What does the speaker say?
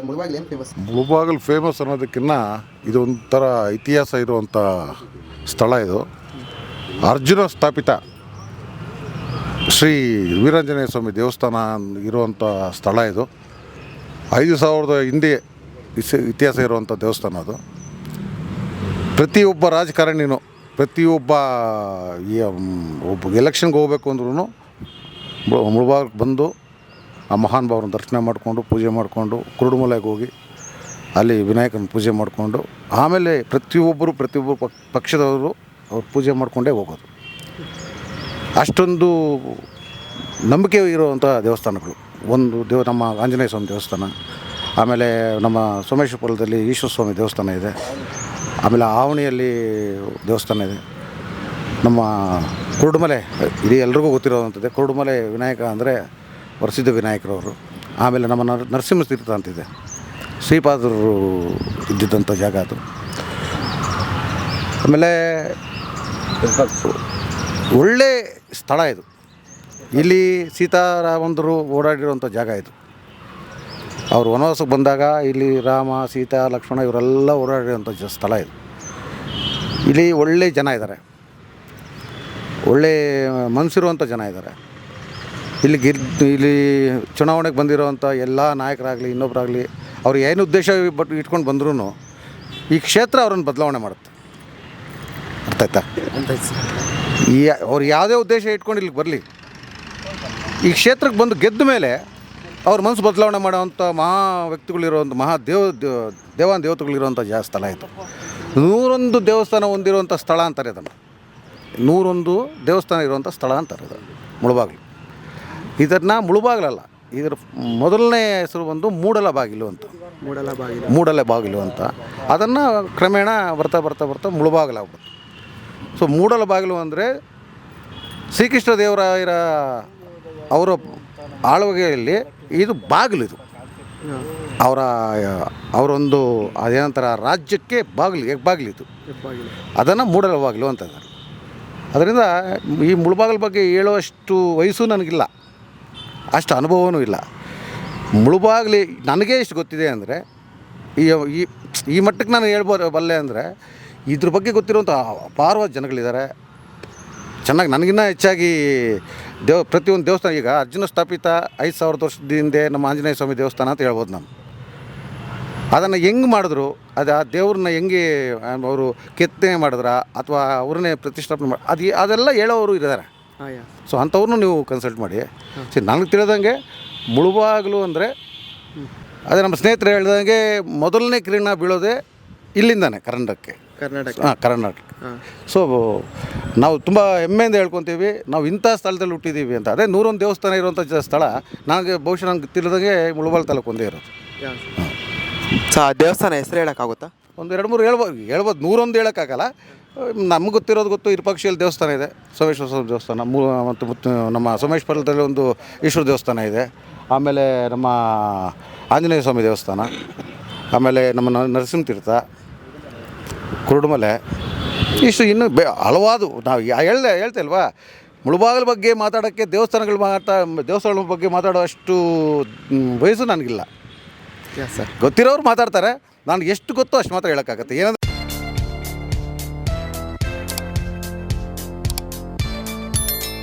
Sir Mulbagal ಏನು famous Mulbagal famous ಇದೊಂಥರ ಇತಿಹಾಸ ಇರುವಂಥ ಸ್ಥಳ ಇದು. ಅರ್ಜುನ ಸ್ಥಾಪಿತ ಶ್ರೀ ವೀರಾಂಜನೇಯ ಸ್ವಾಮಿ ದೇವಸ್ಥಾನ ಇರುವಂಥ ಸ್ಥಳ ಇದು. ಐದು ಸಾವಿರದ ಹಿಂದೆ ಇತಿಹಾಸ ಇರುವಂಥ ದೇವಸ್ಥಾನ ಅದು. ಪ್ರತಿಯೊಬ್ಬ ರಾಜಕಾರಣಿನೂ, ಪ್ರತಿಯೊಬ್ಬ ಒಬ್ಬ ಎಲೆಕ್ಷನ್ಗೆ ಹೋಗ್ಬೇಕು ಅಂದ್ರೂ ಮುಳುಬಾಗಿಲು ಬಂದು ಆ ಮಹಾನ್ ಭಾವನ ದರ್ಶನ ಮಾಡಿಕೊಂಡು ಪೂಜೆ ಮಾಡಿಕೊಂಡು ಕುರುಡುಮಲೆಗೆ ಹೋಗಿ ಅಲ್ಲಿ ವಿನಾಯಕನ ಪೂಜೆ ಮಾಡಿಕೊಂಡು ಆಮೇಲೆ ಪ್ರತಿಯೊಬ್ಬರು ಪ್ರತಿಯೊಬ್ಬರು ಪಕ್ ಪಕ್ಷದವರು ಅವ್ರು ಪೂಜೆ ಮಾಡಿಕೊಂಡೇ ಹೋಗೋದು. ಅಷ್ಟೊಂದು ನಂಬಿಕೆ ಇರುವಂಥ ದೇವಸ್ಥಾನಗಳು. ಒಂದು ದೇವ ನಮ್ಮ ಆಂಜನೇಯ ಸ್ವಾಮಿ ದೇವಸ್ಥಾನ, ಆಮೇಲೆ ನಮ್ಮ ಸೋಮೇಶ್ವರಪುರದಲ್ಲಿ ಈಶ್ವರ ಸ್ವಾಮಿ ದೇವಸ್ಥಾನ ಇದೆ, ಆಮೇಲೆ ಆವಣಿಯಲ್ಲಿ ದೇವಸ್ಥಾನ ಇದೆ. ನಮ್ಮ ಕುರುಡುಮಲೆ ಇಡೀ ಎಲ್ರಿಗೂ ಗೊತ್ತಿರೋವಂಥದ್ದೇ ಕುರುಡುಮಲೆ ವಿನಾಯಕ ಅಂದರೆ ಪ್ರಸಿದ್ಧ ವಿನಾಯಕರವರು. ಆಮೇಲೆ ನಮ್ಮ ನರ, ನರಸಿಂಹ ತೀರ್ಥ ಅಂತಿದೆ. ಶ್ರೀಪಾದರು ಇದ್ದಿದ್ದಂಥ ಜಾಗ ಅದು. ಆಮೇಲೆ ಒಳ್ಳೆ ಸ್ಥಳ ಇದು. ಇಲ್ಲಿ ಸೀತಾರಾಮಂದರು ಓಡಾಡಿರುವಂಥ ಜಾಗ ಇದು. ಅವರು ವನವಾಸಕ್ಕೆ ಬಂದಾಗ ಇಲ್ಲಿ ರಾಮ, ಸೀತಾ, ಲಕ್ಷ್ಮಣ ಇವರೆಲ್ಲ ಓಡಾಡಿರುವಂಥ ಸ್ಥಳ ಇದು. ಇಲ್ಲಿ ಒಳ್ಳೆ ಜನ ಇದ್ದಾರೆ. ಒಳ್ಳೆ ಮನಸ್ಸಿರುವಂಥ ಜನ ಇದ್ದಾರೆ. ಇಲ್ಲಿ ಗಿರ್ ಇಲ್ಲಿ ಚುನಾವಣೆಗೆ ಬಂದಿರೋವಂಥ ಎಲ್ಲ ನಾಯಕರಾಗಲಿ ಇನ್ನೊಬ್ಬರಾಗಲಿ ಅವ್ರು ಏನು ಉದ್ದೇಶ ಬಟ್ ಇಟ್ಕೊಂಡು ಬಂದ್ರೂ ಈ ಕ್ಷೇತ್ರ ಅವ್ರನ್ನ ಬದಲಾವಣೆ ಮಾಡುತ್ತೆ. ಅರ್ಥ ಆಯ್ತಾ? ಈ ಅವ್ರು ಯಾವುದೇ ಉದ್ದೇಶ ಇಟ್ಕೊಂಡು ಇಲ್ಲಿಗೆ ಬರಲಿ. ಈ ಕ್ಷೇತ್ರಕ್ಕೆ ಬಂದು ಗೆದ್ದ ಮೇಲೆ ಅವ್ರ ಮನಸ್ಸು ಬದಲಾವಣೆ ಮಾಡೋವಂಥ ಮಹಾ ವ್ಯಕ್ತಿಗಳಿರುವಂಥ, ಮಹಾ ದೇವ ದೇವ- ದೇವಾನ್ ದೇವತೆಗಳಿರುವಂಥ ಜಾ, ಸ್ಥಳ ಇದು. ನೂರೊಂದು ದೇವಸ್ಥಾನ ಹೊಂದಿರುವಂಥ ಸ್ಥಳ ಅಂತಾರೆ ಅದನ್ನು ನೂರೊಂದು ದೇವಸ್ಥಾನ ಇರುವಂಥ ಸ್ಥಳ ಅಂತಾರೆ ಅದು ಮುಳುಬಾಗಿಲು. ಇದನ್ನು ಮುಳುಬಾಗಿಲಲ್ಲ. ಇದರ ಮೊದಲನೇ ಹೆಸರು ಬಂದು ಮೂಡಲ ಬಾಗಿಲು ಅಂತ. ಮೂಡಲ ಬಾಗಿಲು. ಮೂಡಲ ಬಾಗಿಲು ಅಂತ. ಅದನ್ನು ಕ್ರಮೇಣ ಬರ್ತಾ ಬರ್ತಾ ಬರ್ತಾ ಮುಳುಬಾಗಿಲಾಗ್ಬಿಡ್ತು ಸೊ ಮೂಡಲ ಬಾಗಿಲು ಅಂದರೆ ಶ್ರೀಕೃಷ್ಣ ದೇವರಾಯರ ಅವರ ಆಳ್ವಗೆಯಲ್ಲಿ ಇದು ಬಾಗಿಲು ಇದು. ಅವರ ಅವರೊಂದು ಅದೇನಂತರ ರಾಜ್ಯಕ್ಕೆ ಬಾಗಿಲು ಹೆಬ್ಬಾಗಿಲು ಇದು. ಹೆಬ್ಬಾಗಿಲು ಅದನ್ನು ಮೂಡಲ ಬಾಗಿಲು ಅಂತ ಅದರಿಂದ ಈ ಮುಳುಬಾಗಿಲ ಬಗ್ಗೆ ಹೇಳುವಷ್ಟು ವಯಸ್ಸು ನನಗಿಲ್ಲ. ಅಷ್ಟು ಅನುಭವವೂ ಇಲ್ಲ. ಮುಳುಬಾಗ್ಲಿ ನನಗೆ ಇಷ್ಟು ಗೊತ್ತಿದೆ ಅಂದರೆ ಈ ಈ ಮಟ್ಟಕ್ಕೆ ನಾನು ಹೇಳ್ಬೋದು, ಬಲ್ಲೆ ಅಂದರೆ, ಇದ್ರ ಬಗ್ಗೆ ಗೊತ್ತಿರುವಂಥ ಅಪಾರವಾದ ಜನಗಳಿದ್ದಾರೆ. ಚೆನ್ನಾಗಿ ನನಗಿನ್ನ ಹೆಚ್ಚಾಗಿ ದೇವ, ಪ್ರತಿಯೊಂದು ದೇವಸ್ಥಾನ, ಈಗ ಅರ್ಜುನ ಸ್ಥಾಪಿತ ಐದು ಸಾವಿರದ ವರ್ಷದ ಹಿಂದೆ ನಮ್ಮ ಆಂಜನೇಯ ಸ್ವಾಮಿ ದೇವಸ್ಥಾನ ಅಂತ ಹೇಳ್ಬೋದು ನಾನು. ಅದನ್ನು ಹೆಂಗೆ ಮಾಡಿದ್ರು, ಅದು ಆ ದೇವ್ರನ್ನ ಹೆಂಗೆ, ಅವರು ಕೆತ್ತನೆ ಮಾಡಿದ್ರ, ಅಥವಾ ಅವ್ರನ್ನೇ ಪ್ರತಿಷ್ಠಾಪನೆ ಮಾಡಿ, ಅದು, ಅದೆಲ್ಲ ಹೇಳೋರು ಇದ್ದಾರೆ. ಸೊ ಅಂಥವ್ರನ್ನೂ ನೀವು ಕನ್ಸಲ್ಟ್ ಮಾಡಿ. ಸರಿ ನನಗೆ ತಿಳಿದಂಗೆ ಮುಳುಬಾಗಿಲು ಅಂದರೆ ಅದೇ ನಮ್ಮ ಸ್ನೇಹಿತರು ಹೇಳ್ದಂಗೆ ಮೊದಲನೇ ಕಿರಣ ಬೀಳೋದೇ ಇಲ್ಲಿಂದಾನೆ ಕರ್ನಾಟಕಕ್ಕೆ. ಕರ್ನಾಟಕ. ಹಾಂ ಕರ್ನಾಟಕ. ಸೊ ನಾವು ತುಂಬ ಹೆಮ್ಮೆಯಿಂದ ಹೇಳ್ಕೊತೀವಿ ನಾವು ಇಂಥ ಸ್ಥಳದಲ್ಲಿ ಹುಟ್ಟಿದ್ದೀವಿ ಅಂತ. ಅದೇ ನೂರೊಂದು ದೇವಸ್ಥಾನ ಇರುವಂಥ ಸ್ಥಳ ನನಗೆ ಬಹುಶಃ ನಂಗೆ ತಿಳಿದಂಗೆ ಮುಳುಬಾಲ್ ತಾಲೂಕು ಒಂದೇ ಇರೋದು. ಸೊ ಆ ದೇವಸ್ಥಾನ ಹೆಸರು ಹೇಳೋಕ್ಕಾಗುತ್ತಾ? ಒಂದು ಎರಡು ಮೂರು ಹೇಳ್ಬೋದು ಹೇಳ್ಬೋದು ನೂರೊಂದು ಹೇಳೋಕ್ಕಾಗಲ್ಲ. ನಮ್ಗೆ ಗೊತ್ತಿರೋದು ಗೊತ್ತು ಇರುಪಕ್ಷಿಯಲ್ಲಿ ದೇವಸ್ಥಾನ ಇದೆ. ಸೋಮೇಶ್ವರ ಸ್ವಾಮಿ ದೇವಸ್ಥಾನ. ಮೂ ಮತ್ತು ಮತ್ತು ನಮ್ಮ ಸೋಮೇಶ್ವರದಲ್ಲಿ ಒಂದು ಈಶ್ವರ ದೇವಸ್ಥಾನ ಇದೆ. ಆಮೇಲೆ ನಮ್ಮ ಆಂಜನೇಯ ಸ್ವಾಮಿ ದೇವಸ್ಥಾನ. ಆಮೇಲೆ ನಮ್ಮ ನರಸಿಂಹ ತೀರ್ಥ. ಕುರುಡುಮಲೆ. ಇಷ್ಟು ಇನ್ನೂ ಬೆ ಹಲವಾದು ನಾವು ಹೇಳ್ದೆ ಹೇಳ್ತೇಲ್ವಾ ಮುಳುಬಾಗಲ ಬಗ್ಗೆ ಮಾತಾಡೋಕ್ಕೆ ದೇವಸ್ಥಾನಗಳು ಮಾತಾ ದೇವಸ್ಥಾನಗಳ ಬಗ್ಗೆ ಮಾತಾಡೋ ಅಷ್ಟು ವಯಸ್ಸು ನನಗಿಲ್ಲ. ಸರ್ ಗೊತ್ತಿರೋರು ಮಾತಾಡ್ತಾರೆ. ನನಗೆ ಎಷ್ಟು ಗೊತ್ತೋ ಅಷ್ಟು ಮಾತ್ರ ಹೇಳೋಕ್ಕಾಗತ್ತೆ. ಏನಂದ್ರೆ